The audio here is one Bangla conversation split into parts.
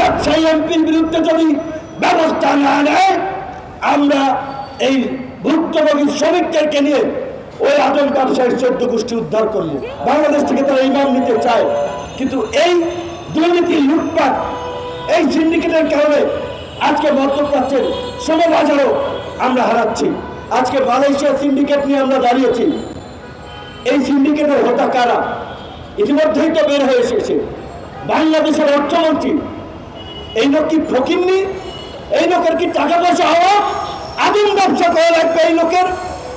ব্যবসায়ী এমপির বিরুদ্ধে যদি ব্যবস্থা না নেয়, আমরা এই ভুক্তভোগী শ্রমিকদেরকে নিয়ে ওই আদম ব্যবসায়ীর চোদ্দ গোষ্ঠী উদ্ধার করব। বাংলাদেশ থেকে তারা ইমাম নিতে চায়, কিন্তু এই দুর্নীতি, লুটপাট, এই সিন্ডিকেটের কারণে আজকে মধ্যপ্রাচ্যের শ্রমবাজারও আমরা হারাচ্ছি। আজকে মালয়েশিয়া সিন্ডিকেট নিয়ে আমরা দাঁড়িয়েছি। এই সিন্ডিকেটের হোতা কারা ইতিমধ্যেই তো বের হয়ে এসেছে। বাংলাদেশের অর্থমন্ত্রী এই লোক কি ফকিরনি এই লোকের কি টাকা পয়সা হওয়া আদিম ব্যবসা করা লাগবে এই লোকের।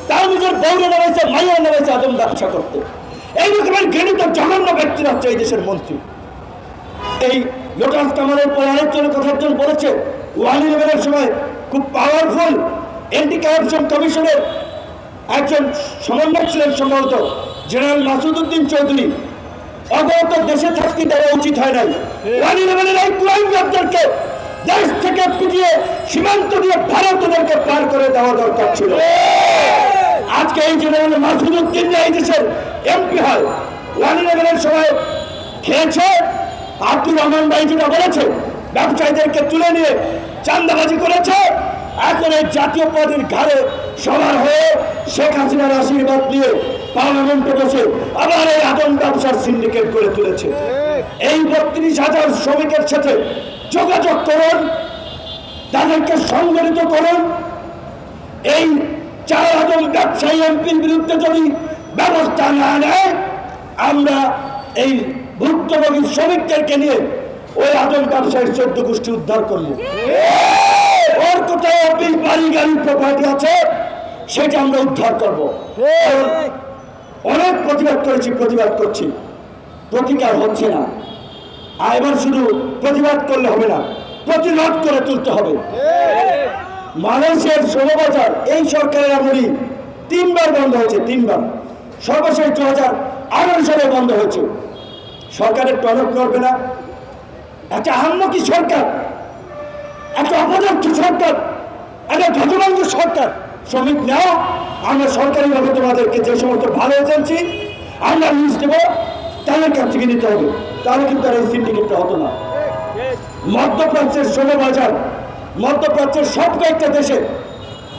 তার নিজের বৌরে নেমেছে মাইয়া নেমেছে আদম ব্যবসা করতে। এই রকমের ঘৃণিত জঘন্য ব্যক্তিরা হচ্ছে এই দেশের মন্ত্রী। এই লোটাস কামালের পর আরেকজনের কথা একজন বলেছে, ওয়ালি লেভেলের সময় খুব পাওয়ারফুল এন্টি কারাপশন কমিশনের একজন সমন্বয়ক ছিলেন সম্ভবত জেনারেল মাসুদ উদ্দিন চৌধুরী। অবগত দেশে থাকতে দেওয়া উচিত হয় নাই। ওয়ালি লেভেলের এই ক্রাইম গ্রেপ্তারকে দেশ থেকে পিটিয়ে সীমান্ত দিয়ে ভারত ওদেরকে পার করে দেওয়া দরকার ছিল। আজকে এই জেনারেল মাসুদুদ্দিন যে এই দেশের এমপি হয় ওয়ালি লেভেলের সময় খেয়েছে। আব্দুর রহমান ভাই যেটা বলেছে, ব্যবসায়ীদেরকে তুলে নিয়ে চান্দাবাজি করেছে। এখন এই জাতীয় পদের ঘাড়ে সবার হয়ে শেখ হাসিনার আশীর্বাদ নিয়ে পার্লামেন্টে বসে আবার এই আদম ব্যবসার সিন্ডিকেট করে তুলেছে। এই বত্রিশ হাজার শ্রমিকের সাথে যোগাযোগ করুন, তাদেরকে সংগঠিত করুন। এই চার আদম ব্যবসায়ী এমপির বিরুদ্ধে যদি ব্যবস্থা না নেয়, আমরা এই ভুক্তভোগী শ্রমিকদেরকে নিয়ে ওই আদম ব্যবসায়ীর চোদ্দ গোষ্ঠী উদ্ধার করব। ওর কোথায় অফিস বাড়ি গাড়ি প্রপার্টি আছে সেটা আমরা উদ্ধার করব। কারণ অনেক প্রতিবাদ করেছি প্রতিবাদ করছি। প্রতিকার হচ্ছে না। আর এবার শুধু প্রতিবাদ করলে হবে না প্রতিরোধ করে তুলতে হবে। মালয়েশিয়ার শ্রমবাজার এই সরকারের আমলি তিনবার বন্ধ হয়েছে তিনবার। সর্বশেষ দু হাজার আঠারো সালে বন্ধ হয়েছে। সরকারের টনক নড়বে না। একটা আহম্মকি সরকার একটা অপদার্থ সরকার? একটা ধতভঙ্গ সরকার। শ্রমিক নাও, আমরা সরকারিভাবে তোমাদেরকে যে সমস্ত ভালো এজেন্সি আমরা লিস্ট দেবো, তাদের কাছ থেকে নিতে হবে। তাহলে কিন্তু আর এই সিন্ডিকেটটা হতো না। মধ্যপ্রাচ্যের শ্রমবাজার মধ্যপ্রাচ্যের সব কয়েকটা দেশে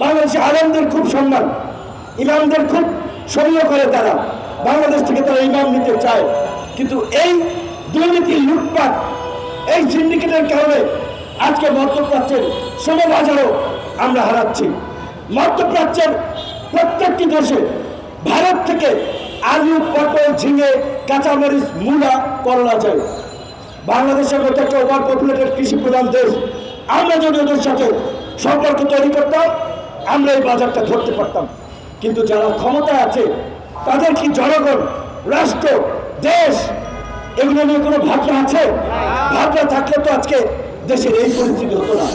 বাংলাদেশে আলমদের খুব সম্মান, ইমামদের খুব সমীহ করে তারা। বাংলাদেশ থেকে তারা ইমাম নিতে চায়। কিন্তু এই দুর্নীতি, লুটপাট, এই সিন্ডিকেটের কারণে আজকে মধ্যপ্রাচ্যের শ্রমবাজারও আমরা হারাচ্ছি। মধ্যপ্রাচ্যের প্রত্যেকটি দেশে ভারত থেকে আলু, পটল, ঝিঙে, কাঁচামরিচ, মূলা, করলা যায় বাংলাদেশের মতো একটা ওভার পপুলেটেড কৃষি প্রধান দেশ। আমরা যদি ওদের সাথে সম্পর্ক তৈরি করতাম, আমরা এই বাজারটা ধরতে পারতাম। কিন্তু যারা ক্ষমতা আছে, তাদের কি জনগণ, রাষ্ট্র, দেশ, এগুলো নিয়ে কোনো ভাবনা আছে? থাকলে তো আজকে দেশের এই পরিস্থিতি হতো না।